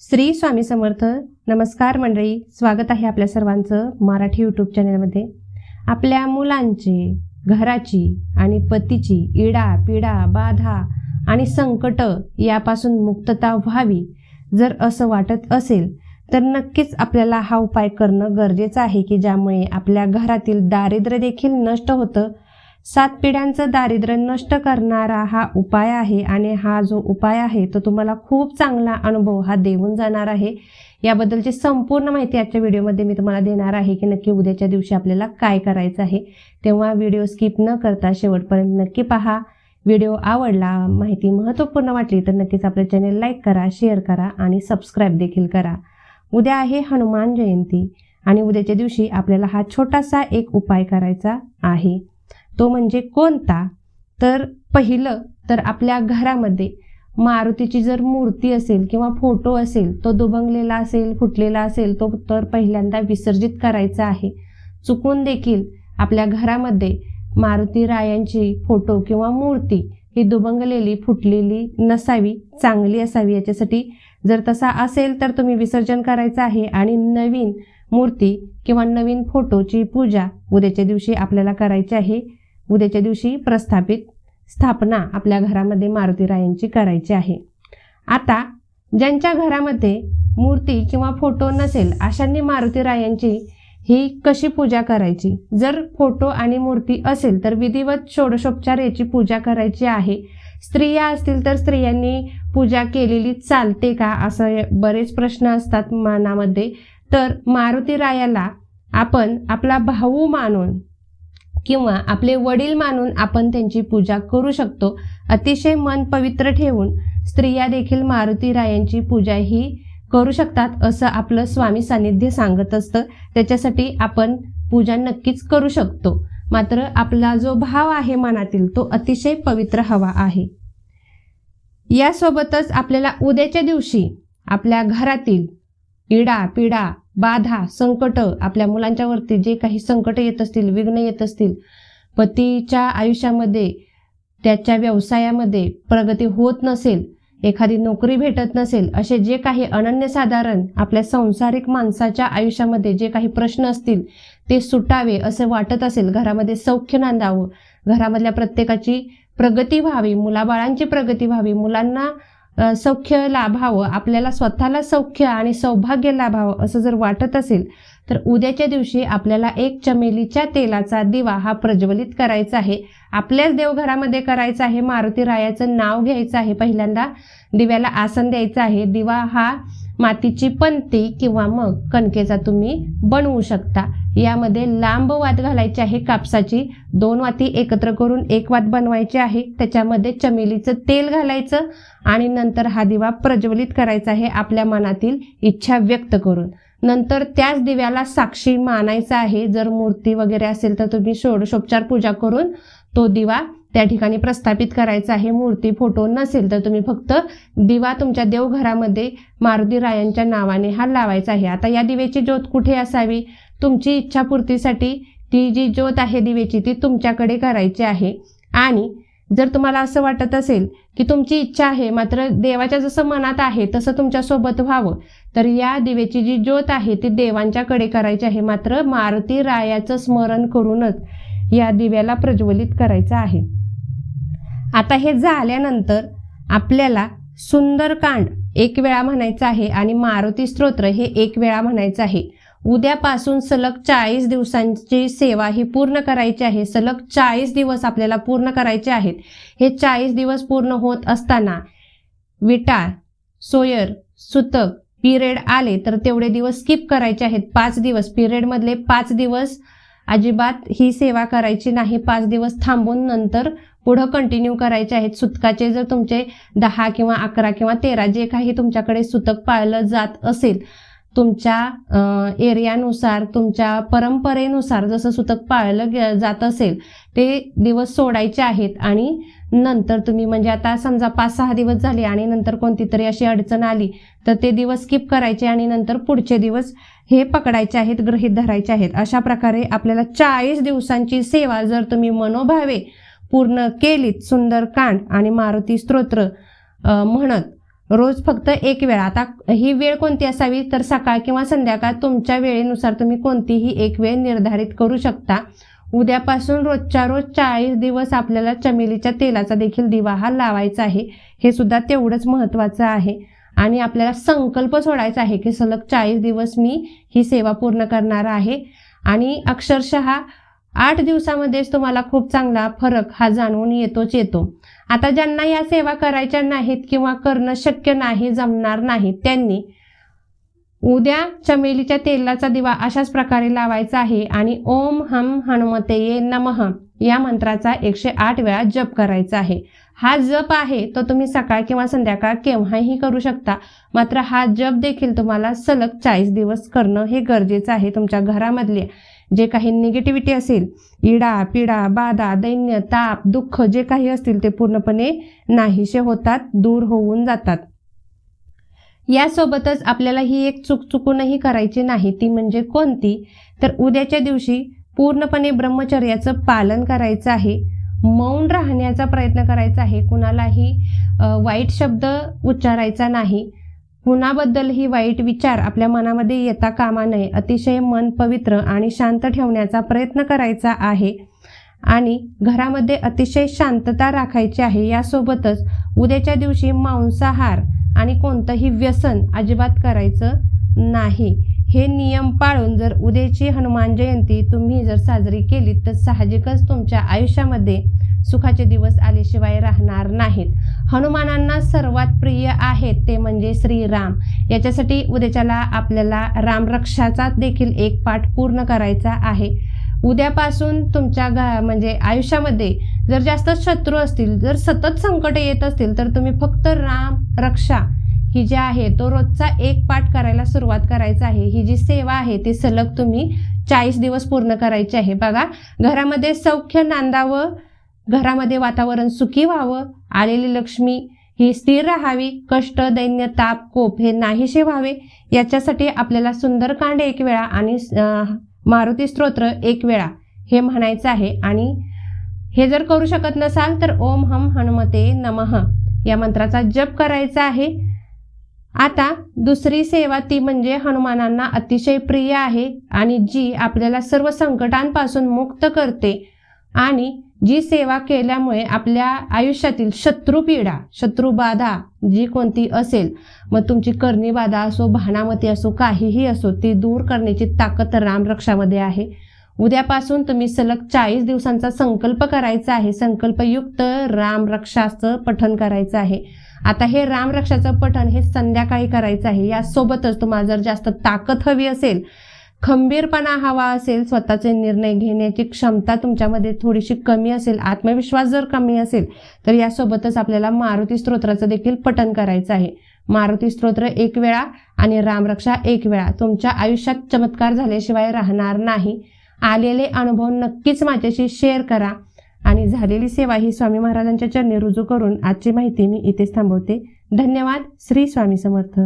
श्री स्वामी समर्थ नमस्कार मंडळी. स्वागत आहे आपल्या सर्वांचं मराठी यूट्यूब चॅनलमध्ये आपल्या मुलांची घराची आणि पतीची इडा पिडा बाधा आणि संकट यापासून मुक्तता व्हावी. जर असं वाटत असेल तर नक्कीच आपल्याला हा उपाय करणं गरजेचं आहे की ज्यामुळे आपल्या घरातील दारिद्र्य देखील नष्ट होतं सात पिढ्यांचं दारिद्र्य नष्ट करणारा हा उपाय आहे आणि हा जो उपाय आहे तो तुम्हाला खूप चांगला अनुभव हा देऊन जाणार आहे. याबद्दलची संपूर्ण माहिती आजच्या व्हिडिओमध्ये मी तुम्हाला देणार आहे की नक्की उद्याच्या दिवशी आपल्याला काय करायचं आहे. तेव्हा व्हिडिओ स्किप न करता शेवटपर्यंत नक्की पहा. व्हिडिओ आवडला माहिती महत्त्वपूर्ण वाटली तर नक्कीच आपलं चॅनल लाईक करा शेअर करा आणि सबस्क्राईब देखील करा. उद्या आहे हनुमान जयंती आणि उद्याच्या दिवशी आपल्याला हा छोटासा एक उपाय करायचा आहे. तो म्हणजे कोणता? तर पहिलं तर आपल्या घरामध्ये मारुतीची जर मूर्ती असेल किंवा फोटो असेल तो दुभंगलेला असेल फुटलेला असेल तो तर पहिल्यांदा विसर्जित करायचा आहे. चुकून देखील आपल्या घरामध्ये मारुती रायांची फोटो किंवा मूर्ती ही दुभंगलेली फुटलेली नसावी चांगली असावी. याच्यासाठी जर तसा असेल तर तुम्ही विसर्जन करायचं आहे आणि नवीन मूर्ती किंवा नवीन फोटोची पूजा उद्याच्या दिवशी आपल्याला करायची आहे. उद्याच्या दिवशी प्रस्थापित स्थापना आपल्या घरामध्ये मारुती रायांची करायची आहे. आता ज्यांच्या घरामध्ये मूर्ती किंवा फोटो नसेल अशांनी मारुती रायांची ही कशी पूजा करायची? जर फोटो आणि मूर्ती असेल तर विधिवत षोडशोपचार याची पूजा करायची आहे. स्त्रिया असतील तर स्त्रियांनी पूजा केलेली चालते का? असं बरेच प्रश्न असतात मनामध्ये. तर मारुती रायाला आपण आपला भाऊ मानून किंवा आपले वडील मानून आपण त्यांची पूजा करू शकतो. अतिशय मन पवित्र ठेवून स्त्रिया देखील मारुती रायांची पूजा ही करू शकतात असं आपलं स्वामी सानिध्य सांगत असतं. त्याच्यासाठी आपण पूजा नक्कीच करू शकतो. मात्र आपला जो भाव आहे मनातील तो अतिशय पवित्र हवा आहे. यासोबतच आपल्याला उद्याच्या दिवशी आपल्या घरातील इडा पिडा बाधा संकट आपल्या मुलांच्यावरती जे काही संकट येत असतील विघ्न येत असतील पतीच्या आयुष्यामध्ये त्याच्या व्यवसायामध्ये प्रगती होत नसेल एखादी नोकरी भेटत नसेल असे जे काही अनन्यसाधारण आपल्या संसारिक माणसाच्या आयुष्यामध्ये जे काही प्रश्न असतील ते सुटावे असे वाटत असेल घरामध्ये सौख्य नांदावं घरामधल्या प्रत्येकाची प्रगती व्हावी मुलाबाळांची प्रगती व्हावी मुलांना सौख्य लाभावं आपल्याला स्वतःला सौख्य आणि सौभाग्य लाभावं असं जर वाटत असेल तर उद्याच्या दिवशी आपल्याला एक चमेलीच्या तेलाचा दिवा हा प्रज्वलित करायचा आहे. आपल्याच देवघरामध्ये करायचा आहे. मारुती रायाचं नाव घ्यायचं आहे पहिल्यांदा. दिव्याला आसन द्यायचं आहे. दिवा हा मातीची पंती किंवा मग कणकेचा तुम्ही बनवू शकता. यामध्ये लांब वात घालायची आहे कापसाची. दोन वाती एकत्र करून एक वात बनवायची आहे. त्याच्यामध्ये चमेलीचं तेल घालायचं आणि नंतर हा दिवा प्रज्वलित करायचा आहे आपल्या मनातील इच्छा व्यक्त करून. नंतर त्याच दिव्याला साक्षी मानायचा आहे. जर मूर्ती वगैरे असेल तर तुम्ही षोडशोपचार पूजा करून तो दिवा त्या ठिकाणी प्रस्थापित करायचा आहे. मूर्ती फोटो नसेल तर तुम्ही फक्त दिवा तुमच्या देवघरामध्ये मारुती रायांच्या नावाने हा लावायचा आहे. आता या दिव्याची ज्योत कुठे असावी? तुमची इच्छापूर्तीसाठी ती जी ज्योत आहे दिवेची ती तुमच्याकडे करायची आहे. आणि जर तुम्हाला असं वाटत असेल की तुमची इच्छा आहे मात्र देवाच्या जसं मनात आहे तसं तुमच्यासोबत व्हावं तर या दिवेची जी ज्योत आहे ती देवांच्याकडे करायची आहे. मात्र मारुती रायाचं स्मरण करूनच या दिव्याला प्रज्वलित करायचं आहे. आता हे झाल्यानंतर आपल्याला सुंदरकांड एक वेळा म्हणायचं आहे आणि मारुती स्तोत्र हे एक वेळा म्हणायचं आहे. उद्यापासून सलग चाळीस दिवसांची सेवा ही पूर्ण करायची आहे. सलग चाळीस दिवस आपल्याला पूर्ण करायचे आहेत. हे चाळीस दिवस पूर्ण होत असताना विटाळ सोयर सुतक पिरियड आले तर तेवढे दिवस स्किप करायचे आहेत. पाच दिवस. पिरियडमधले पाच दिवस अजिबात ही सेवा करायची नाही. पाच दिवस थांबून नंतर पुढं कंटिन्यू करायचे आहेत. सुतकाचे जर तुमचे दहा किंवा अकरा किंवा तेरा जे काही तुमच्याकडे सुतक पाळलं जात असेल तुमच्या एरियानुसार तुमच्या परंपरेनुसार जसं सुतक पाळलं गे- जात असेल ते दिवस सोडायचे आहेत आणि नंतर तुम्ही म्हणजे आता समजा पाच सहा दिवस झाले आणि नंतर कोणती तरी अशी अडचण आली तर ते दिवस स्किप करायचे आणि नंतर पुढचे दिवस हे पकडायचे आहेत गृहीत धरायचे आहेत. अशा प्रकारे आपल्याला चाळीस दिवसांची सेवा जर तुम्ही मनोभावे पूर्ण केलीत सुंदरकांड आणि मारुती स्तोत्र म्हणत रोज फक्त एक वेळा. आता ही वेळ कोणती असावी? तर सकाळ किंवा संध्याकाळ तुमच्या वेळेनुसार तुम्ही कोणतीही एक वेळ निर्धारित करू शकता. उद्यापासून रोजच्या रोज चाळीस दिवस आपल्याला चमेलीच्या तेलाचा देखील दिवा हा लावायचा आहे. हे सुद्धा तेवढंच महत्त्वाचं आहे. आणि आपल्याला संकल्प सोडायचा आहे की सलग चाळीस दिवस मी ही सेवा पूर्ण करणार आहे. आणि अक्षरशः आठ दिवसामध्येच तुम्हाला खूप चांगला फरक हा जाणवून येतोच येतो. आता ज्यांना या सेवा करायच्या नाहीत किंवा करणं शक्य नाही जमणार नाही त्यांनी उद्या चमेलीच्या तेलाचा दिवा अशाच प्रकारे लावायचा आहे आणि ओम हम हनुमते नमः या मंत्राचा एकशे आठ वेळा जप करायचा आहे. हा जप आहे तो तुम्ही सकाळ किंवा संध्याकाळ केव्हाही करू शकता. मात्र हा जप देखील तुम्हाला सलग चाळीस दिवस करणं हे गरजेचं आहे तुमच्या घरामधले. जे काही निगेटिव्हिटी असेल इडा पिडा बाधा दैन्य ताप दुःख जे काही असतील ते पूर्णपणे नाहीसे होतात दूर होऊन जातात. यासोबतच आपल्याला ही एक चूक चुकूनही करायची नाही ती म्हणजे कोणती? तर उद्याच्या दिवशी पूर्णपणे ब्रह्मचर्याचं पालन करायचं आहे. मौन राहण्याचा प्रयत्न करायचा आहे. कुणालाही वाईट शब्द उच्चारायचा नाही. कुणाबद्दलही वाईट विचार आपल्या मनामध्ये येता कामा नये. अतिशय मन पवित्र आणि शांत ठेवण्याचा प्रयत्न करायचा आहे आणि घरामध्ये अतिशय शांतता राखायची आहे. यासोबतच उद्याच्या दिवशी मांसाहार आणि कोणतंही व्यसन अजिबात करायचं नाही. हे नियम पाळून जर उद्याची हनुमान जयंती तुम्ही जर साजरी केली तर साहजिकच तुमच्या आयुष्यामध्ये सुखाचे दिवस आल्याशिवाय राहणार नाहीत. हनुमानांना सर्वात प्रिय आहेत ते म्हणजे श्रीराम. याच्यासाठी उद्याच्याला आपल्याला रामरक्षाचा देखील एक पाठ पूर्ण करायचा आहे. उद्यापासून तुमच्या घ म्हणजे आयुष्यामध्ये जर जास्त शत्रू असतील जर सतत संकट येत असतील तर तुम्ही फक्त राम रक्षा ही जी आहे तो रोजचा एक पाठ करायला सुरुवात करायचा आहे. ही जी सेवा आहे ती सलग तुम्ही चाळीस दिवस पूर्ण करायची आहे. बघा घरामध्ये सौख्य नांदावं घरामध्ये वातावरण सुखी व्हावं आलेली लक्ष्मी ही स्थिर राहावी कष्ट दैन्य ताप कोप हे नाहीसे व्हावे. याच्यासाठी आपल्याला सुंदरकांड एक वेळा आणि मारुती स्तोत्र एक वेळा हे म्हणायचं आहे. आणि हे जर करू शकत नसाल तर ओम हम हनुमते नमः या मंत्राचा जप करायचा आहे. आता दुसरी सेवा ती म्हणजे हनुमानांना अतिशय प्रिय आहे आणि जी आपल्याला सर्व संकटांपासून मुक्त करते. आणि जी सेवा केल्यामुळे आपल्या आयुष्यातील शत्रुपीडा शत्रुबाधा जी कोणती असेल मग तुमची कर्णीबाधा असो भानामती असो काहीही असो ती दूर करण्याची ताकद रामरक्षामध्ये आहे. उद्यापासून तुम्ही सलग चाळीस दिवसांचा संकल्प करायचा आहे. संकल्पयुक्त रामरक्षाचं पठण करायचं आहे. आता हे रामरक्षाचं पठण हे संध्याकाळी करायचं आहे. यासोबतच तुम्हाला जर जास्त ताकद हवी असेल खंबीरपणा हवा असेल स्वतःचे निर्णय घेण्याची क्षमता तुमच्यामध्ये थोडीशी कमी असेल आत्मविश्वास जर कमी असेल तर यासोबतच आपल्याला मारुती स्तोत्राचं देखील पठन करायचं आहे. मारुती स्तोत्र एक वेळा आणि रामरक्षा एक वेळा. तुमच्या आयुष्यात चमत्कार झाल्याशिवाय राहणार नाही. आलेले अनुभव नक्कीच माझ्याशी शेअर करा. आणि झालेली सेवा ही स्वामी महाराजांच्या चरणी रुजू करून आजची माहिती मी इथेच थांबवते. धन्यवाद. श्री स्वामी समर्थ.